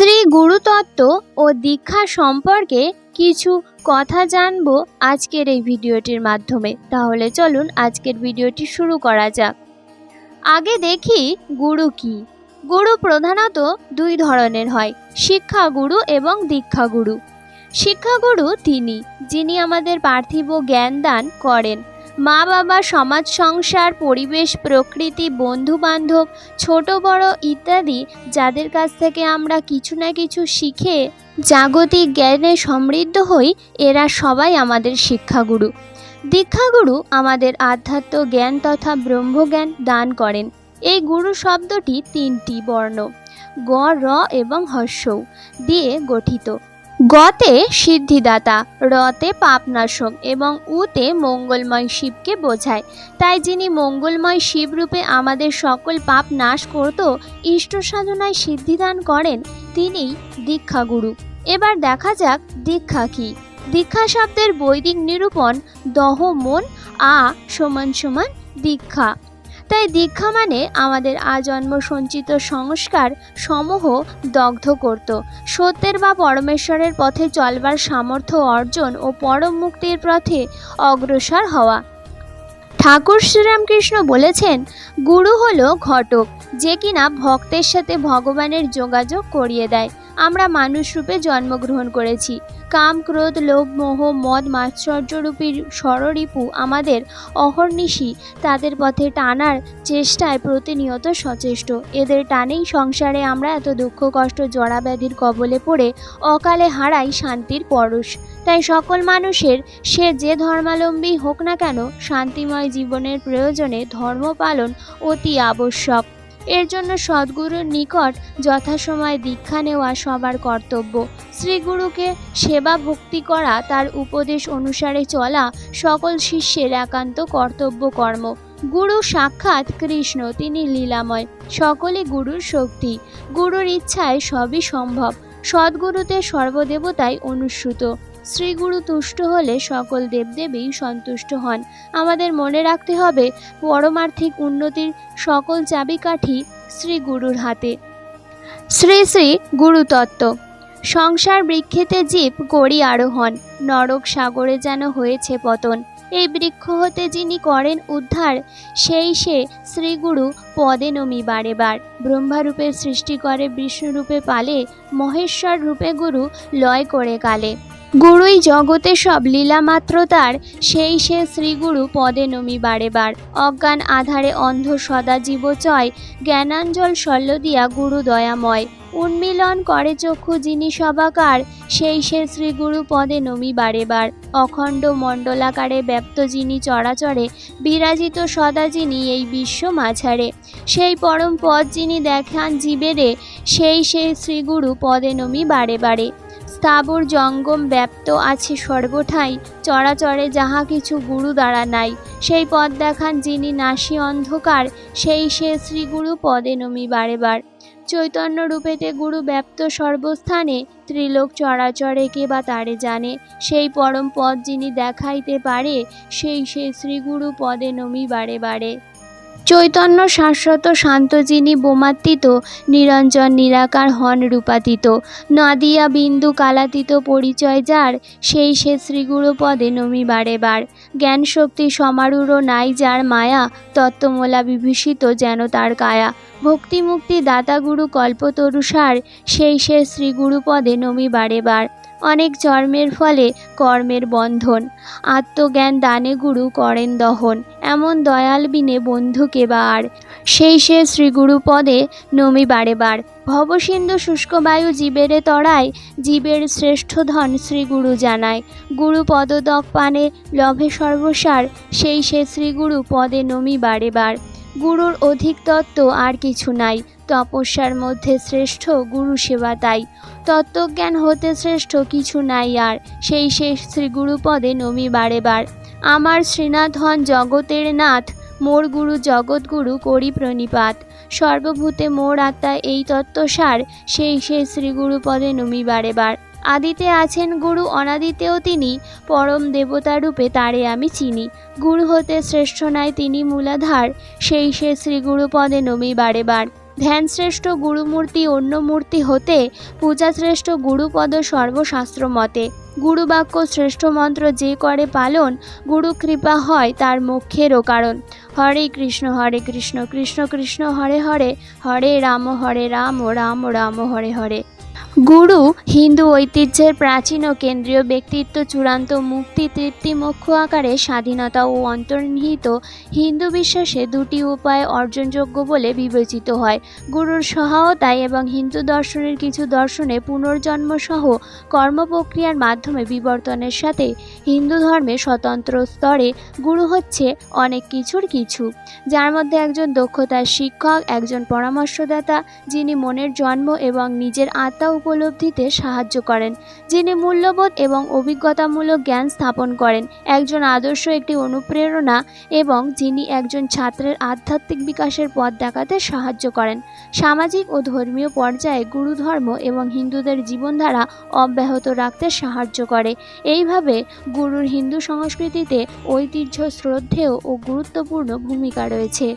শ্রী গুরুতত্ত্ব ও দীক্ষা সম্পর্কে কিছু কথা জানব আজকের এই ভিডিওটির মাধ্যমে। তাহলে চলুন আজকের ভিডিওটি শুরু করা যাক। আগে দেখি গুরু কি। গুরু প্রধানত দুই ধরনের হয়, শিক্ষাগুরু এবং দীক্ষাগুরু। শিক্ষাগুরু তিনি, যিনি আমাদের পার্থিব জ্ঞান দান করেন। মা বাবা, সমাজ, সংসার, পরিবেশ, প্রকৃতি বন্ধু বান্ধব ছোট, বড় ইত্যাদি যাদের কাছ থেকে আমরা কিছু না কিছু শিখে জাগতিক জ্ঞানে সমৃদ্ধ হই, এরা সবাই আমাদের শিক্ষাগুরু। দীক্ষাগুরু আমাদের আধ্যাত্ম জ্ঞান তথা ব্রহ্মজ্ঞান দান করেন। এই গুরু শব্দটি তিনটি বর্ণ, গ, র এবং হস্যৌ দিয়ে গঠিত। গতে সিদ্ধিদাতা, রতে পাপনাশক এবং উতে মঙ্গলময় শিবকে বোঝায়। তাই যিনি মঙ্গলময় শিবরূপে আমাদের সকল পাপ নাশ করত, ইষ্ট সাধনায় সিদ্ধিদান করেন, তিনিই দীক্ষাগুরু। এবার দেখা যাক দীক্ষা কি। দীক্ষা শব্দের বৈদিক নিরূপণ দহ মন, আ সমান সমান দীক্ষা। তাই দীক্ষা মানে আমাদের আজন্ম সঞ্চিত সংস্কার সমূহ দগ্ধ করত। সত্যের বা পরমেশ্বরের পথে চলবার সামর্থ্য অর্জন ও পরম মুক্তির পথে অগ্রসর হওয়া। ঠাকুর শ্রীরামকৃষ্ণ বলেছেন, গুরু হলো ঘটক, যে কিনা ভক্তের সাথে ভগবানের যোগাযোগ করিয়ে দেয়। আমরা মানুষ রূপে জন্মগ্রহণ করেছি। কাম, ক্রোধ, লোভ, মোহ, মদ, মাৎসর্যরূপী ষড়রিপু আমাদের অহর্নিশি। তাদের পথে টানার চেষ্টায় প্রতিনিয়ত সচেষ্ট। এদের টানেই সংসারে আমরা এত দুঃখ, কষ্ট জড়া ব্যাধির কবলে পড়ে অকালে হারাই শান্তির পরশ। তাই সকল মানুষের সে যে ধর্মাবলম্বী হোক না কেন, শান্তিময় জীবনের প্রয়োজনে ধর্ম পালন অতি আবশ্যক। এর জন্য সদ্গুরুর নিকট যথাসময়ে দীক্ষা নেওয়া সবার কর্তব্য। শ্রীগুরুকে সেবা ভক্তি করা, তার উপদেশ অনুসারে চলা সকল শিষ্যের একান্ত কর্তব্য কর্ম। গুরু সাক্ষাৎ কৃষ্ণ, তিনি লীলাময় সকলে গুরুর শক্তি। গুরুর ইচ্ছায় সবই সম্ভব। সদ্গুরুতে সর্বদেবতাই অনুসৃত। শ্রীগুরু তুষ্ট হলে সকল দেবদেবী সন্তুষ্ট হন। আমাদের মনে রাখতে হবে, পরমার্থিক উন্নতির সকল চাবিকাঠি শ্রী গুরুর হাতে। শ্রী শ্রী গুরুতত্ত্ব। সংসার বৃক্ষেতে জীব করি আরোহণ, নরক সাগরে যেন হয়েছে পতন। এই বৃক্ষ হতে যিনি করেন উদ্ধার, সেই সে শ্রীগুরু পদে নমি বারে বার। ব্রহ্মারূপে সৃষ্টি করে, বিষ্ণুরূপে পালে, মহেশ্বর রূপে গুরু লয় করে কালে। গুরুই জগতে সব লীলা মাত্র তার, সেই সে শ্রীগুরু পদে নমি বারে বার। অজ্ঞান আধারে অন্ধ সদা জীব চয় জ্ঞানাঞ্জল শল্য দিয়া গুরু দয়াময়। উন্মিলন করে চক্ষু যিনি সবাকার, সেই সে শ্রীগুরু পদে নমি বারে বার অখণ্ড মণ্ডলাকারে ব্যপ্ত যিনি চরাচরে, বিরাজিত সদা যিনি এই বিশ্ব মাঝারে। সেই পরম পদ যিনি দেখান জীবেরে, সেই সে শ্রীগুরু পদে নমি বারে বারে স্থাবর জঙ্গম ব্যাপ্ত আছে সর্বঠাই চরাচরে যাহা কিছু গুরু দ্বারা নাই। সেই পদ দেখান যিনি নাসি অন্ধকার, সেই সে শ্রীগুরু পদে নমি বারে বার চৈতন্য রূপেতে গুরু ব্যপ্ত সর্বস্থানে ত্রিলোক চরাচরে কে বা তারে জানে? সেই পরম পদ যিনি দেখাইতে পারে, সেই সে শ্রীগুরু পদে নমি বারে বারে। চৈতন্য শাশ্বত শান্ত যিনি বোমাত্মিত নিরঞ্জন নিরাকার হন রূপাতীত। নদিয়া বিন্দু কালাতীত পরিচয় যার, সেই সে শ্রীগুরু পদে নমি বারে বার। জ্ঞান শক্তি সমারূঢ় নাই যার মায়া, তত্ত্বমূলা বিভূষিত যেন তার কায়া। ভক্তি মুক্তি দাতা গুরু কল্পতরুষার সেই সে শ্রীগুরু পদে নমি বারে বার। অনেক জন্মের ফলে কর্মের বন্ধন। আত্মজ্ঞান দানে গুরু করেন দহন। এমন দয়াল বিনে বন্ধুকে বার? সেই সে শ্রীগুরু পদে নমি বারে বার। ভবসিন্ধু শুষ্ক বায়ু জীবেরে তড়ায় জীবের শ্রেষ্ঠ ধন শ্রীগুরু জানায়। গুরু পদদক পানে লভে সর্বসার, সেই সে শ্রীগুরু পদে নমি বারে বার। গুরুর অধিক তত্ত্ব আর কিছু নাই। তপস্যার মধ্যে শ্রেষ্ঠ গুরু সেবা তাই। তত্ত্বজ্ঞান হতে শ্রেষ্ঠ কিছু নাই আর, সেই শেষ শ্রীগুরু পদে নমি বারে বার আমার শ্রীনাথ হন জগতের নাথ, মোর গুরু জগৎগুরু করি প্রণিপাত। সর্বভূতে মোর আত্মা এই তত্ত্বসার, সেই সেই শ্রীগুরু পদে নমি বারে বার আদিতে আছেন গুরু, অনাদিতেও তিনি, পরম দেবতা রূপে তারে আমি চিনি। গুরু হতে শ্রেষ্ঠ নাই তিনি মূলাধার, সেই সে শ্রীগুরু পদে নমি বারে বার ধ্যানশ্রেষ্ঠ গুরুমূর্তি অন্য মূর্তি হতে পূজা শ্রেষ্ঠ গুরুপদ সর্বশাস্ত্র মতে। গুরুবাক্য শ্রেষ্ঠ মন্ত্র যে করে পালন গুরু কৃপা হয় তার মুখ্যেরও কারণ। হরে কৃষ্ণ হরে কৃষ্ণ কৃষ্ণ কৃষ্ণ, হরে হরে হরে রাম হরে রাম রাম রাম হরে হরে। গুরু, হিন্দু ঐতিহ্যের প্রাচীন ও কেন্দ্রীয় ব্যক্তিত্ব চূড়ান্ত মুক্তি তৃপ্তি মোক্ষ আকারে স্বাধীনতা ও অন্তর্নিহিত হিন্দু বিশ্বাসে দুটি উপায় অর্জনযোগ্য বলে বিবেচিত হয়। গুরুর সহায়তায় এবং হিন্দু দর্শনের কিছু দর্শনে পুনর্জন্ম সহ কর্মপ্রক্রিয়ার মাধ্যমে বিবর্তনের সাথে হিন্দু ধর্মে স্বতন্ত্র স্তরে গুরু হচ্ছে অনেক কিছুর কিছু। যার মধ্যে একজন দক্ষতার শিক্ষক, একজন পরামর্শদাতা, যিনি মনের জন্ম এবং নিজের আত্মা উপলব্ধিতে সাহায্য করেন, যিনি মূল্যবোধ এবং অভিজ্ঞতামূলক জ্ঞান স্থাপন করেন। একজন আদর্শ একটি অনুপ্রেরণা এবং যিনি একজন ছাত্রের আধ্যাত্মিক বিকাশের পথ দেখাতে সাহায্য করেন। সামাজিক ও ধর্মীয় পর্যায়ে গুরু ধর্ম এবং হিন্দুদের জীবনধারা অব্যাহত রাখতে সাহায্য করে। এইভাবে গুরুর হিন্দু সংস্কৃতিতে ঐতিহ্য, শ্রদ্ধেয় ও গুরুত্বপূর্ণ ভূমিকা রয়েছে।